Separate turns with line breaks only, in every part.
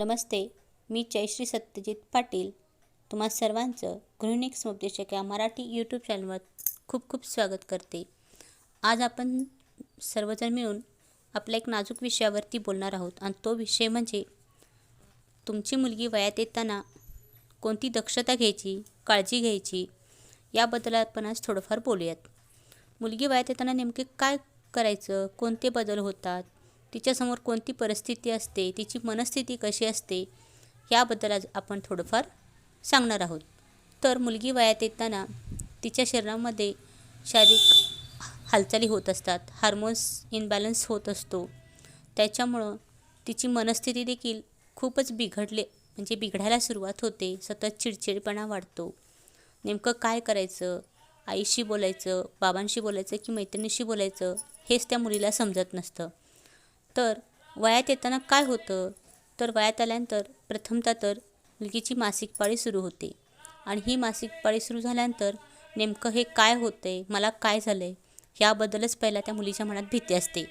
नमस्ते मी जयश्री सत्यजित पाटील. तुम्हा सर्वांचं गृहिणीक समुपदेशक या मराठी यूट्यूब चॅनलवर खूप खूप स्वागत करते. आज आपण सर्वजण मिळून आपल्या एक नाजूक विषयावरती बोलणार आहोत आणि तो विषय म्हणजे तुमची मुलगी वयात येताना कोणती दक्षता घ्यायची काळजी घ्यायची याबद्दल आपण आज थोडंफार बोलूयात. मुलगी वयात येताना नेमके काय करायचं कोणते बदल होतात तिच्यासमोर कोणती परिस्थिती असते तिची मनस्थिती कशी असते याबद्दल आज आपण थोडंफार सांगणार आहोत. तर मुलगी वयात येताना तिच्या शरीरामध्ये शारीरिक हालचाली होत असतात हार्मोन्स इनबॅलन्स होत असतो. त्याच्यामुळं तिची मनस्थिती देखील खूपच बिघडले म्हणजे बिघडायला सुरुवात होते सतत चिडचिडपणा वाढतो. नेमकं काय करायचं आईशी बोलायचं बाबांशी बोलायचं की मैत्रिणीशी बोलायचं हेच त्या मुलीला समजत नसतं. तर वयात येताना काय होतं? तर वयात आल्यानंतर प्रथमतः तर मुलगीची मासिक पाळी सुरू होते. आणि ही मासिक पाळी सुरू झाल्यानंतर नेमकं हे काय होतं आहे मला काय झालं आहे याबद्दलच पहिला त्या मुलीच्या मनात भीती असते.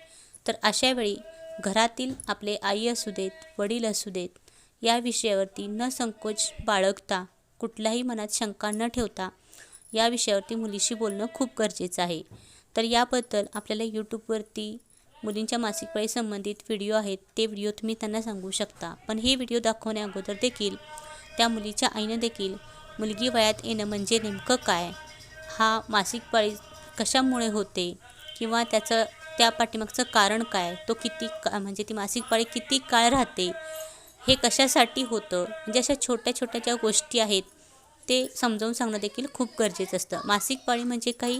तर अशा वेळी घरातील आपले आई असू देत वडील असू देत या विषयावरती न संकोच बाळगता कुठल्याही मनात शंका न ठेवता या विषयावरती मुलीशी बोलणं खूप गरजेचं आहे. तर याबद्दल आपल्याला यूट्यूबवरती मुलींच्या मासिक पाळीसंबंधित व्हिडिओ आहेत ते व्हिडिओ तुम्ही त्यांना सांगू शकता. पण हे व्हिडिओ दाखवण्या अगोदर देखील त्या मुलीच्या आईनं देखील मुलगी वयात येणं म्हणजे नेमकं काय? हा मासिक पाळी कशामुळे होते? किंवा त्याचं त्या पाठीमागचं कारण काय? तो किती का म्हणजे ती मासिक पाळी किती काळ राहते? हे कशासाठी होतं? म्हणजे अशा छोट्या छोट्या ज्या गोष्टी आहेत ते समजावून सांगणं देखील खूप गरजेचं असतं. मासिक पाळी म्हणजे काही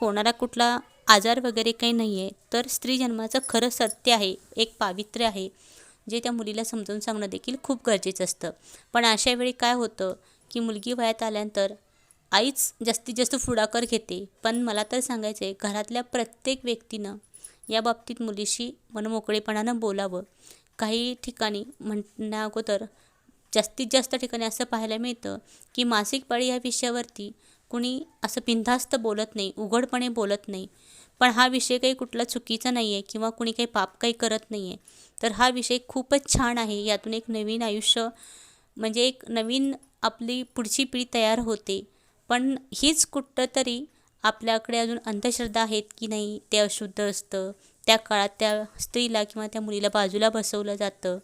होणारा कुठला आजार वगैरे काही नाही आहे तर स्त्री जन्माचं खरं सत्य आहे एक पावित्र्य आहे जे त्या मुलीला समजावून सांगणं देखील खूप गरजेचं असतं. पण अशा वेळी काय होतं की मुलगी वयात आल्यानंतर आईच जास्तीत जास्त पुढाकार घेते. पण मला तर सांगायचं आहे घरातल्या प्रत्येक व्यक्तीनं या बाबतीत मुलीशी मनमोकळेपणानं बोलावं. काही ठिकाणी म्हणण्या अगोदर जास्तीत जास्त ठिकाणी असं पाहायला मिळतं की मासिक पाळी या विषयावरती कुणी असं बिनधास्त बोलत नाही उघडपणे बोलत नाही. पण हा विषय काही कुठला चुकीचा नाही आहे किंवा कुणी काही पाप काही करत नाही आहे तर हा विषय खूपच छान आहे. यातून एक नवीन आयुष्य म्हणजे एक नवीन आपली पुढची पिढी तयार होते. पण हीच कुठं तरी आपल्याकडे अजून अंधश्रद्धा आहेत की नाही ते अशुद्ध असतं. त्या काळात त्या स्त्रीला किंवा त्या मुलीला बाजूला बसवलं जातं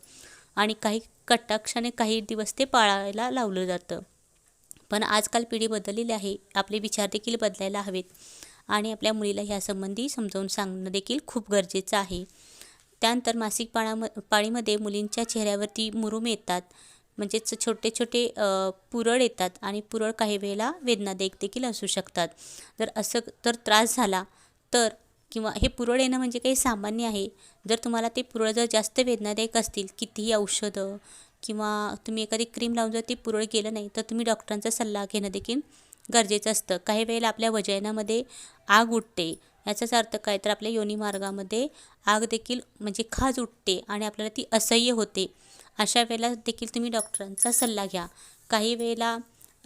आणि काही कटाक्षाने काही दिवस ते पाळायला लावलं जातं. पण आजकाल पिढी बदललेली आहे. आपले विचार देखील बदलायला हवेत. आणि आपल्या मुलीला ह्यासंबंधी समजावून सांगणं देखील खूप गरजेचं आहे. त्यानंतर मासिक पाळाम पाळीमध्ये मुलींच्या चेहऱ्यावरती मुरुम येतात. म्हणजेच छोटे छोटे पुरळ येतात आणि पुरळ काही वेळेला वेदनादायक देखील असू शकतात. जर असं तर त्रास झाला तर किंवा हे पुरळ येणं म्हणजे काही सामान्य आहे. जर तुम्हाला ते पुरळ जर जास्त वेदनादायक असतील कितीही औषधं किंवा तुम्ही एखादी क्रीम लावून जर ते पुरळ गेलं नाही तर तुम्ही डॉक्टरांचा सल्ला घेणं देखील गरजेचं असतं. काही वेळेला आपल्या वजनामध्ये आग उठते. याचाच अर्थ काय? तर आपल्या योनी मार्गामध्ये आग देखील म्हणजे खाज उठते आणि आपल्याला ती असह्य होते. अशा वेळेला देखील तुम्ही डॉक्टरांचा सल्ला घ्या. काही वेळेला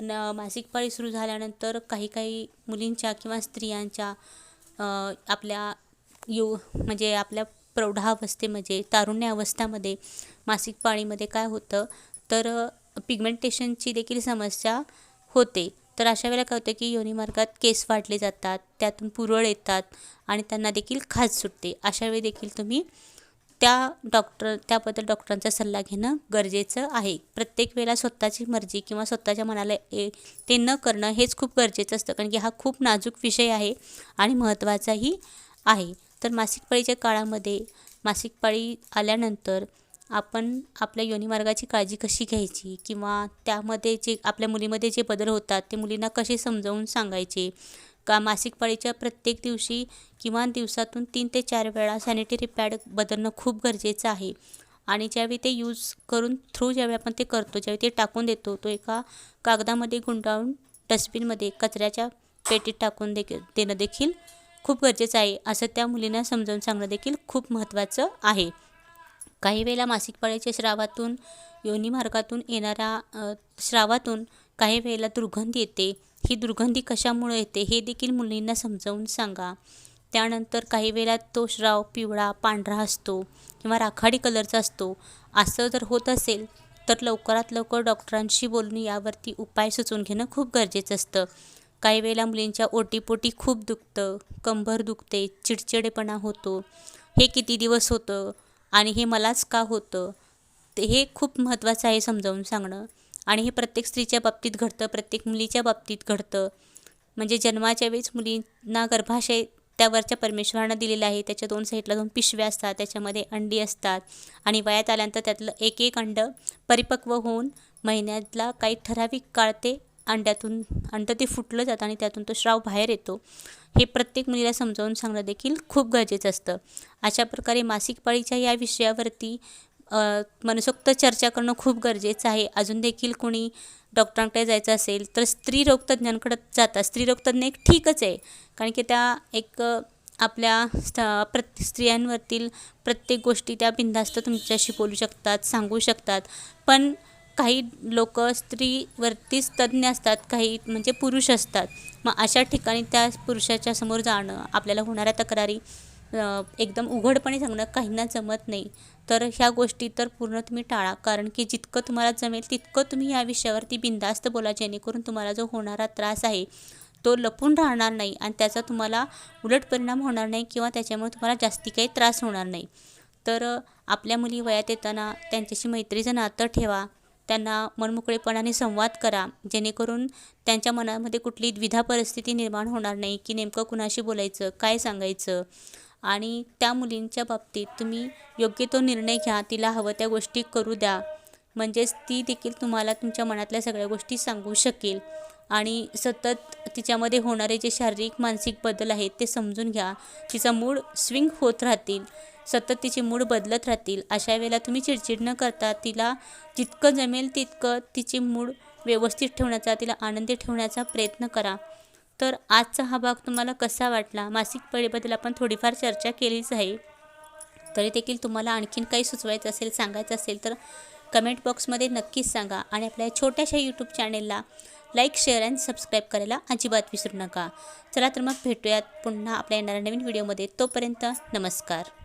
न मासिक पाळी सुरू झाल्यानंतर काही काही मुलींच्या किंवा स्त्रियांच्या आपल्या यो म्हणजे आपल्या प्रौढावस्थेमध्ये तारुण्य अवस्थामध्ये मासिक पाळीमध्ये काय होतं? तर पिगमेंटेशनची देखील समस्या होते. तर अशा वेळेला काय होतं की योनीमार्गात केस वाढले जातात त्यातून पुरळ येतात आणि त्यांना देखील खाज सुटते. अशा वेळी देखील तुम्ही त्या डॉक्टर त्याबद्दल डॉक्टरांचा सल्ला घेणं गरजेचं आहे. प्रत्येक वेळेला स्वतःची मर्जी किंवा स्वतःच्या मनाला ए ते न करणं हेच खूप गरजेचं असतं कारण की हा खूप नाजूक विषय आहे आणि महत्त्वाचाही आहे. तर मासिक पाळीच्या काळामध्ये मासिक पाळी आल्यानंतर आपण आपल्या योनीमार्गाची काळजी कशी घ्यायची? किंवा त्यामध्ये जे आपल्या मुलीमध्ये जे बदल होतात ते मुलींना कसे समजावून सांगायचे? का मासिक पाळीच्या प्रत्येक दिवशी किमान दिवसातून तीन ते चार वेळा सॅनिटरी पॅड बदलणं खूप गरजेचं आहे? आणि ज्यावेळी ते यूज करून थ्रू ज्यावेळी आपण ते करतो ज्यावेळी ते टाकून देतो तो एका कागदामध्ये गुंडाळून डस्टबिनमध्ये कचऱ्याच्या पेटीत टाकून दे देणं देखील खूप गरजेचं आहे. असं त्या मुलींना समजावून सांगणं देखील खूप महत्त्वाचं आहे. काही वेळेला मासिक पाळीच्या स्रावातून योनी मार्गातून येणाऱ्या स्रावातून काही वेळेला दुर्गंधी येते. ही दुर्गंधी कशामुळे येते हे देखील मुलींना समजावून सांगा. त्यानंतर काही वेळेला तो स्राव पिवळा पांढरा असतो किंवा राखाडी कलरचा असतो. असं जर होत असेल तर लवकरात लवकर डॉक्टरांशी बोलून यावरती उपाय सुचवून घेणं खूप गरजेचं असतं. काही वेळेला मुलींच्या ओटीपोटी खूप दुखतं कंबर दुखते चिडचिडेपणा होतो. हे किती दिवस होतं? आणि हे मलाच का होतं? ते हे खूप महत्त्वाचं आहे समजावून सांगणं. आणि हे प्रत्येक स्त्रीच्या बाबतीत घडतं प्रत्येक मुलीच्या बाबतीत घडतं. म्हणजे जन्माच्या वेळेस मुलींना गर्भाशय त्यावरच्या परमेश्वरानं दिलेलं आहे. त्याच्या दोन साईडला दोन पिशव्या असतात त्याच्यामध्ये अंडी असतात. आणि वयात आल्यानंतर त्यातलं एक एक अंड परिपक्व होऊन महिन्यातला काही ठराविक काळ ते अंड्यातून अंड ते फुटलं जातं आणि त्यातून तो श्राव बाहेर येतो. हे प्रत्येक मुलीला समजावून सांगणं देखील खूप गरजेचं असतं. अशा प्रकारे मासिक पाळीच्या या विषयावरती मनसोक्त चर्चा करणं खूप गरजेचं आहे. अजून देखील कोणी डॉक्टरांकडे जायचं असेल तर स्त्री रोगतज्ञांकडे जातात स्त्री रोगतज्ञ एक ठीकच आहे. कारण की त्या एक आपल्या स्त प्र स्त्रियांवरतील प्रत्येक गोष्टी त्या बिनधास्त तुमच्याशी बोलू शकतात सांगू शकतात. पण काही लोक स्त्रीवरतीच तज्ज्ञ असतात काही म्हणजे पुरुष असतात. मग अशा ठिकाणी त्या पुरुषाच्या समोर जाणं आपल्याला होणाऱ्या तक्रारी एकदम उघडपणे सांगणं काहींना जमत नाही. तर ह्या गोष्टी तर पूर्ण तुम्ही टाळा. कारण की जितकं तुम्हाला जमेल तितकं तुम्ही या विषयावरती बिंदास्त बोला जेणेकरून तुम्हाला जो होणारा त्रास आहे तो लपून राहणार नाही आणि त्याचा तुम्हाला उलट परिणाम होणार नाही किंवा त्याच्यामुळे तुम्हाला जास्ती काही त्रास होणार नाही. तर आपल्या मुली वयात येताना त्यांच्याशी मैत्रीचं नातं ठेवा. त्यांना मनमोकळेपणाने संवाद करा. जेणेकरून त्यांच्या मनामध्ये कुठली द्विधा परिस्थिती निर्माण होणार नाही की नेमकं कुणाशी बोलायचं काय सांगायचं. आणि त्या मुलींच्या बाबतीत तुम्ही योग्य तो निर्णय घ्या तिला हवं त्या गोष्टी करू द्या. म्हणजेच ती देखील तुम्हाला तुमच्या मनातल्या सगळ्या गोष्टी सांगू शकेल. आणि सतत तिच्यामध्ये होणारे जे शारीरिक मानसिक बदल आहेत ते समजून घ्या. तिचा मूड स्विंग होत राहतील सतत तिचे मूड बदलत राहतील. अशा वेळेला तुम्ही चिडचिड न करता तिला जितकं जमेल तितकं तिचे मूड व्यवस्थित ठेवण्याचा तिला आनंदी ठेवण्याचा प्रयत्न करा. तर आजचा हा भाग तुम्हाला कसा वाटला? मासिक पळीबद्दल आपण थोडीफार चर्चा केलीच आहे. तरी देखील तुम्हाला आणखीन काही सुचवायचं असेल सांगायचं असेल तर कमेंट बॉक्समध्ये नक्कीच सांगा. आणि आपल्या छोट्याशा यूट्यूब चॅनेलला लाईक शेअर अँड सबस्क्राईब करायला अजिबात विसरू नका. चला तर मग भेटूयात पुन्हा आपल्या येणाऱ्या नवीन व्हिडिओमध्ये. तोपर्यंत नमस्कार.